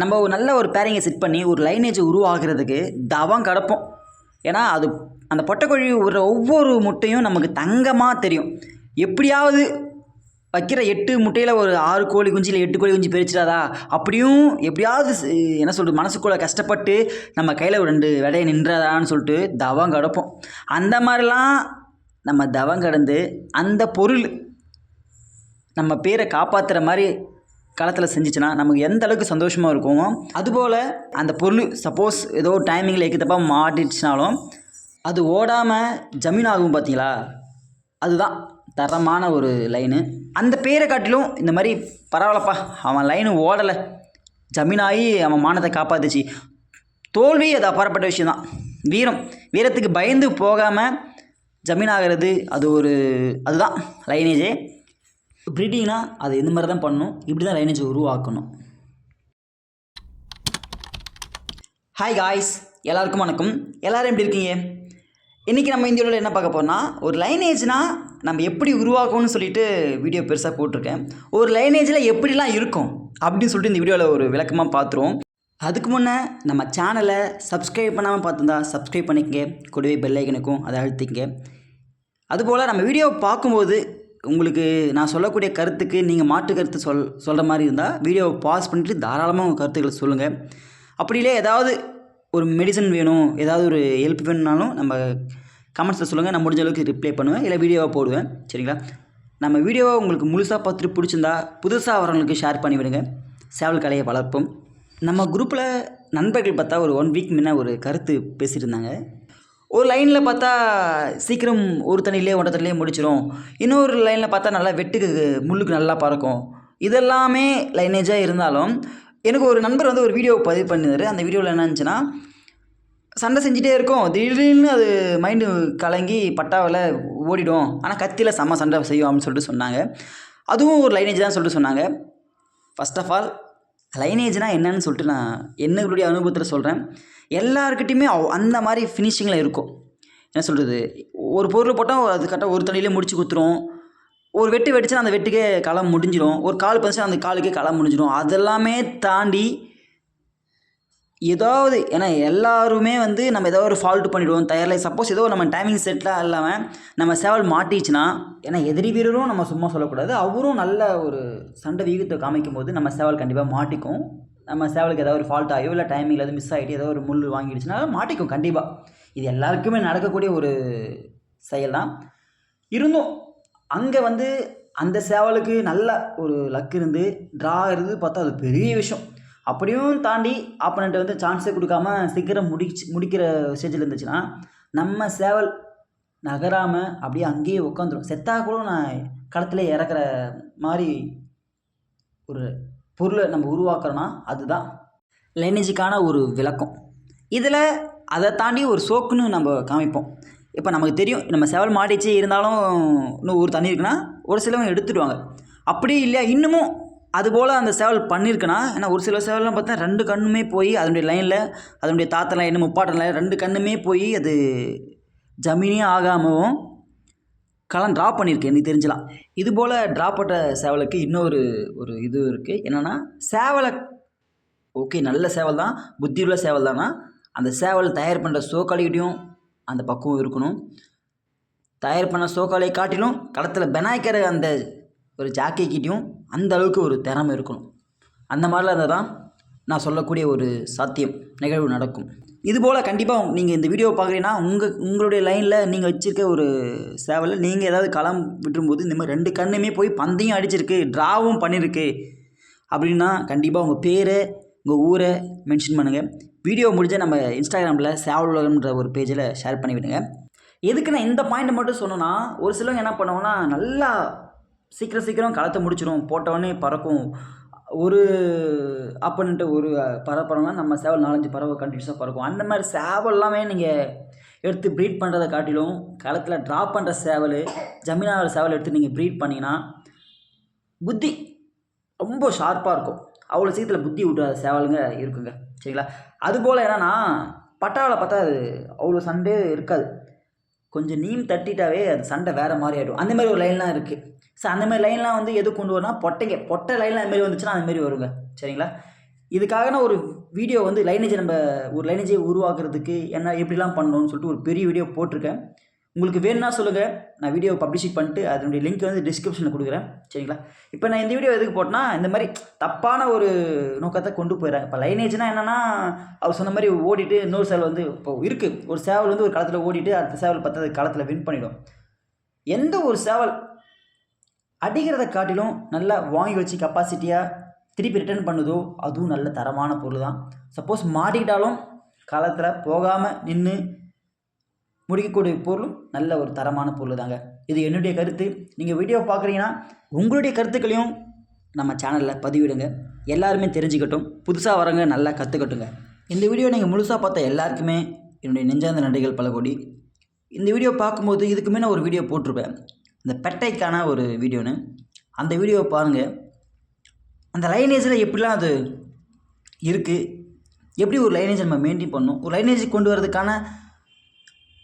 நம்ம ஒரு நல்ல ஒரு பேரிங்கை செட் பண்ணி ஒரு லைனேஜ் உருவாகிறதுக்கு தவம் கிடப்போம். ஏன்னா அது அந்த பொட்டைக்கோழி விடுற ஒவ்வொரு முட்டையும் நமக்கு தங்கமாக தெரியும். எப்படியாவது வைக்கிற எட்டு முட்டையில் ஒரு ஆறு கோழி குஞ்சு இல்லை எட்டு கோழி குஞ்சு பிரிச்சிடாதா? அப்படியும் எப்படியாவது என்ன சொல்கிறது மனசுக்குள்ளே கஷ்டப்பட்டு நம்ம கையில் ஒரு ரெண்டு விடையை நின்றாதான்னு சொல்லிட்டு தவம் கிடப்போம். அந்த மாதிரிலாம் நம்ம தவம் கடந்து அந்த பொருள் நம்ம பேரை காப்பாற்றுற மாதிரி களத்தில் செஞ்சிச்சுன்னா நமக்கு எந்த அளவுக்கு சந்தோஷமாக இருக்குமோ அதுபோல் அந்த பொருள் சப்போஸ் ஏதோ டைமிங்கில் எக்கு மாட்டிடுச்சுனாலும் அது ஓடாமல் ஜமீன் ஆகும் பார்த்தீங்களா அதுதான் தரமான ஒரு லைனு அந்த பேரை காட்டிலும் இந்த மாதிரி பரவாயில்லப்பா அவன் லைனு ஓடலை. ஜமீனாகி அவன் மானத்தை காப்பாத்துச்சு. தோல்வி அது அப்பாற்பட்ட விஷயந்தான் வீரம். வீரத்துக்கு பயந்து போகாமல் ஜமீன் ஆகிறது அது ஒரு அதுதான் லைனேஜே ப்ரீடிங்னா அது இந்த மாதிரி தான் பண்ணணும். இப்படி தான் லைனேஜ் உருவாக்கணும். ஹாய் காய்ஸ் எல்லாருக்கும் வணக்கம். எல்லாரும் எப்படி இருக்கீங்க? இன்றைக்கி நம்ம இந்தியாவில் என்ன பார்க்க போகிறோம்னா ஒரு லைனேஜ்னால் நம்ம எப்படி உருவாக்கணும்னு சொல்லிட்டு வீடியோ பெருசாக போட்டிருக்கேன். ஒரு லைனேஜில் எப்படிலாம் இருக்கும் அப்படின்னு சொல்லிட்டு இந்த வீடியோவில் ஒரு விளக்கமாக பார்த்துருவோம். அதுக்கு முன்னே நம்ம சேனலை சப்ஸ்கிரைப் பண்ணாமல் பார்த்துருந்தா சப்ஸ்கிரைப் பண்ணிக்கங்க. கூடவே பெல்லைக்கனுக்கும் அதை அழுத்திங்க அதுபோல் நம்ம வீடியோ பார்க்கும்போது உங்களுக்கு நான் சொல்லக்கூடிய கருத்துக்கு நீங்கள் மாற்று கருத்து சொல் சொல்கிற மாதிரி இருந்தால் வீடியோவை பாஸ் பண்ணிவிட்டு தாராளமாக உங்கள் கருத்துக்களை சொல்லுங்கள் அப்படிலே ஏதாவது ஒரு மெடிசன் வேணும் ஏதாவது ஒரு ஹெல்ப் வேணும்னாலும் நம்ம கமெண்ட்ஸில் சொல்லுங்கள் நான் முடிஞ்ச அளவுக்கு ரிப்ளை பண்ணுவேன். இல்லை வீடியோவாக போடுவேன். சரிங்களா? நம்ம வீடியோவை உங்களுக்கு முழுசாக பார்த்துட்டு பிடிச்சிருந்தா புதுசாக வரவங்களுக்கு ஷேர் பண்ணி விடுங்க. சேவல் கலையை வளர்ப்போம். நம்ம குரூப்பில் நண்பர்கள் பார்த்தா ஒரு ஒன் வீக் முன்ன ஒரு கருத்து பேசியிருந்தாங்க இருந்தாங்க. ஒரு லைனில் பார்த்தா சீக்கிரம் ஒரு தண்ணிலே ஒன்றரை தண்ணிலே முடிச்சிடும் இன்னொரு லைனில் பார்த்தா நல்லா வெட்டுக்கு முள்ளுக்கு நல்லா பறக்கும். இதெல்லாமே லைனேஜாக இருந்தாலும் எனக்கு ஒரு நண்பர் வந்து ஒரு வீடியோ பதிவு பண்ணியிருந்தாரு. அந்த வீடியோவில் என்ன இருந்துச்சுன்னா சண்டை செஞ்சிட்டே இருக்கும். திடீர்னு அது மைண்டு கலங்கி பட்டாவில் ஓடிடும். ஆனால் கத்தியில் செம்ம சண்டை செய்யும் அப்படின்னு சொல்லிட்டு சொன்னாங்க. அதுவும் ஒரு லைனேஜ் தான் சொல்லிட்டு சொன்னாங்க. ஃபஸ்ட் ஆஃப் ஆல் லைனேஜ்னால் என்னன்னு சொல்லிட்டு நான் என்னுடைய அனுபவத்தில் சொல்கிறேன் எல்லாருக்கிட்டையுமே அவ்- அந்த மாதிரி ஃபினிஷிங்கில் இருக்கும். என்ன சொல்கிறது ஒரு பொருள் போட்டால் அது கரெக்டாக ஒரு தண்ணியிலே முடிச்சு குத்துரும். ஒரு வெட்டு வெடிச்சா அந்த வெட்டுக்கே களம் முடிஞ்சிடும் ஒரு கால் பதிச்சா அந்த காலுக்கே களம் முடிஞ்சிடும் அதெல்லாமே தாண்டி ஏதாவது ஏன்னா எல்லாருமே வந்து நம்ம ஏதோ ஒரு ஃபால்ட் பண்ணிவிடுவோம் தயாரில் சப்போஸ் ஏதோ நம்ம டைமிங் செட்டாக இல்லாமல் நம்ம சேவல் மாட்டிச்சுன்னா ஏன்னா எதிரி வீரரும் நம்ம சும்மா சொல்லக்கூடாது. அவரும் நல்ல ஒரு சண்டை வீகத்தை காமிக்கும் போது நம்ம சேவல் கண்டிப்பாக மாட்டிக்கும். நம்ம சேவலுக்கு ஏதாவது ஒரு ஃபால்ட் ஆகியோ இல்லை டைமிங்கில் எதுவும் மிஸ் ஆகிட்டு ஏதோ ஒரு முள் வாங்கிடுச்சுன்னா மாட்டிக்கும் கண்டிப்பாக இது எல்லாருக்குமே நடக்கக்கூடிய ஒரு செயல் தான் இருந்தும் அங்கே வந்து அந்த சேவலுக்கு நல்ல ஒரு லக் இருந்து ட்ரா இருந்து பார்த்தா அது பெரிய விஷயம். அப்படியும் தாண்டி ஆப்பனண்ட்டை வந்து சான்ஸே கொடுக்காம சீக்கிரம் முடிச்சு முடிக்கிற ஸ்டேஜில் இருந்துச்சுன்னா நம்ம சேவல் நகராமல் அப்படியே அங்கேயே உட்காந்துரும் செத்தா கூட நான் களத்தில் இறக்குற மாதிரி ஒரு பொருளை நம்ம உருவாக்குறோன்னா அதுதான் லைனேஜுக்கான ஒரு விளக்கம். இதில் அதை தாண்டி ஒரு சோக்குன்னு நம்ம காமிப்போம். இப்போ நமக்கு தெரியும் நம்ம செவல் மாடிச்சு இருந்தாலும் இன்னும் ஒரு தண்ணி இருக்குன்னா ஒரு சிலவங்க எடுத்துடுவாங்க. அப்படி இல்லையா இன்னமும் அதுபோல் அந்த சேவல் பண்ணியிருக்குன்னா ஏன்னா ஒரு சில சேவல்லாம் பார்த்தா ரெண்டு கண்ணுமே போய் அதனுடைய லைனில் அதனுடைய தாத்தா லைன் முப்பாட்டம் லைன் ரெண்டு கண்ணுமே போய் அது ஜமீனே ஆகாமவும் களம் ட்ரா பண்ணியிருக்கேன் எனக்கு தெரிஞ்சலாம். இது போல் ட்ரா பண்ணுற சேவலுக்கு இன்னொரு ஒரு இது இருக்குது என்னென்னா சேவலை ஓகே நல்ல சேவல் தான் புத்தி உள்ள சேவல் தானா? அந்த சேவல் தயார் பண்ணுற சோக்காளிகிட்டையும் அந்த பக்குவம் இருக்கணும். தயார் பண்ண சோக்காளியை காட்டிலும் களத்தில் பெனாய்க்கிற அந்த ஒரு ஜாக்கிக்கிட்டையும் அந்த அளவுக்கு ஒரு திறமை இருக்கணும். அந்த மாதிரிலாம் இருந்தால் தான் நான் சொல்லக்கூடிய ஒரு சாத்தியம் நிகழ்வு நடக்கும். இதுபோல் கண்டிப்பாக நீங்கள் இந்த வீடியோ பார்க்குறீங்கன்னா உங்கள் உங்களுடைய லைனில் நீங்கள் வச்சுருக்க ஒரு சேவலில் நீங்கள் ஏதாவது களம் விட்டுரும்போது இந்த மாதிரி ரெண்டு கண்ணுமே போய் பந்தையும் அடிச்சிருக்கு ட்ராவும் பண்ணியிருக்கு அப்படின்னா கண்டிப்பாக உங்கள் பேரை உங்கள் ஊரை மென்ஷன் பண்ணுங்கள் வீடியோ முடிஞ்சால் நம்ம இன்ஸ்டாகிராமில் சேவல் உலகம்ன்ற ஒரு பேஜில் ஷேர் பண்ணி விடுங்க எதுக்கு நான் இந்த பாயிண்ட் மட்டும் சொன்னேன்னா ஒரு சிலவங்க என்ன பண்ணுவோன்னா நல்லா சீக்கிரம் சீக்கிரம் களத்தை முடிச்சிடும் போட்டவொடனே பறக்கும். ஒரு அப்பன்ட்டு ஒரு பறப்பறம்னா நம்ம சேவல் நாலஞ்சு பறவை கண்டினியூஸாக பறக்கும். அந்த மாதிரி சேவல் எல்லாமே நீங்கள் எடுத்து ப்ரீட் பண்ணுறதை காட்டிலும் களத்தில் ட்ராப் பண்ணுற சேவல் ஜமீனாகிற சேவல் எடுத்து நீங்கள் ப்ரீட் பண்ணிங்கன்னா புத்தி ரொம்ப ஷார்ப்பாக இருக்கும். அவ்வளோ சீக்கிரத்தில் புத்தி விட்டுற சேவலுங்க இருக்குங்க. சரிங்களா? அதுபோல் என்னன்னா பட்டாவில் பார்த்தா அது அவ்வளோ சண்டே இருக்காது. கொஞ்சம் நீம் தட்டிட்டாவே அது சண்டை வேறு மாதிரி ஆகிடும் அந்த மாதிரி ஒரு லைன்லாம் இருக்குது ஸோ அந்த மாதிரி லைன்லாம் வந்து எது கொண்டு வரனா பொட்டைங்க. பொட்டை லைன்லாம் அதுமாரி வந்துச்சுன்னா அந்தமாரி வருங்க. சரிங்களா? இதுக்காக நான் ஒரு வீடியோ வந்து லைனேஜை நம்ம ஒரு லைனேஜை உருவாக்குறதுக்கு என்ன எப்படிலாம் பண்ணணும்னு சொல்லிட்டு ஒரு பெரிய வீடியோ போட்டிருக்கேன். உங்களுக்கு வேணும்னா சொல்லுங்கள் நான் வீடியோ பப்ளிஷ் பண்ணிட்டு அதனுடைய லிங்க் வந்து டிஸ்கிரிப்ஷனில் கொடுக்குறேன். சரிங்களா? இப்போ நான் இந்த வீடியோ எதுக்கு போட்டேன்னா இந்த மாதிரி தப்பான ஒரு நோக்கத்தை கொண்டு போயிடறாங்க. இப்போ லைனேஜ்னால் என்னென்னா அவர் சொன்ன மாதிரி ஓடிட்டு இன்னொரு சேவல் வந்து இப்போ இருக்குது ஒரு சேவல் வந்து ஒரு களத்தில் ஓடிட்டு அடுத்த சேவல் பத்தாவது களத்தில் வின் பண்ணிடும். எந்த ஒரு சேவல் அடிக்கிறத காட்டிலும் நல்லா வாங்கி வச்சு கெப்பாசிட்டியாக திருப்பி ரிட்டர்ன் பண்ணுதோ அதுவும் நல்ல தரமான பொருள் தான் சப்போஸ் மாட்டிக்கிட்டாலும் களத்தில் போகாமல் நின்று முடிக்கக்கூடிய பொருளும் நல்ல ஒரு தரமான பொருள் தாங்க இது என்னுடைய கருத்து. நீங்கள் வீடியோ பார்க்குறீங்கன்னா உங்களுடைய கருத்துக்களையும் நம்ம சேனலில் பதிவிடுங்க. எல்லாருமே தெரிஞ்சுக்கட்டும். புதுசாக வரவங்க நல்லா கற்றுக்கட்டுங்க இந்த வீடியோ நீங்கள் முழுசாக பார்த்த எல்லாருக்குமே என்னுடைய நெஞ்சார்ந்த நன்றிகள் பல கோடி இந்த வீடியோ பார்க்கும்போது இதுக்கு முன்ன ஒரு வீடியோ போட்டிருப்பேன். இந்த பெட்டைக்கான ஒரு வீடியோன்னு அந்த வீடியோ பாருங்கள் அந்த லைனேஜில் எப்படிலாம் அது இருக்குது எப்படி ஒரு லைனேஜ் நம்ம மெயின்டைன் பண்ணணும்? ஒரு லைனேஜ் கொண்டு வரதுக்கான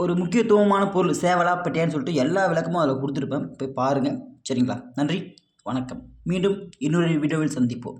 ஒரு முக்கியத்துவமான பொருள் சேவலா பெட்டியான்னு சொல்லிட்டு எல்லா விளக்கமும் அதில் கொடுத்துருப்பேன். போய் பாருங்கள் சரிங்களா? நன்றி. வணக்கம். மீண்டும் இன்னொரு வீடியோவில் சந்திப்போம்.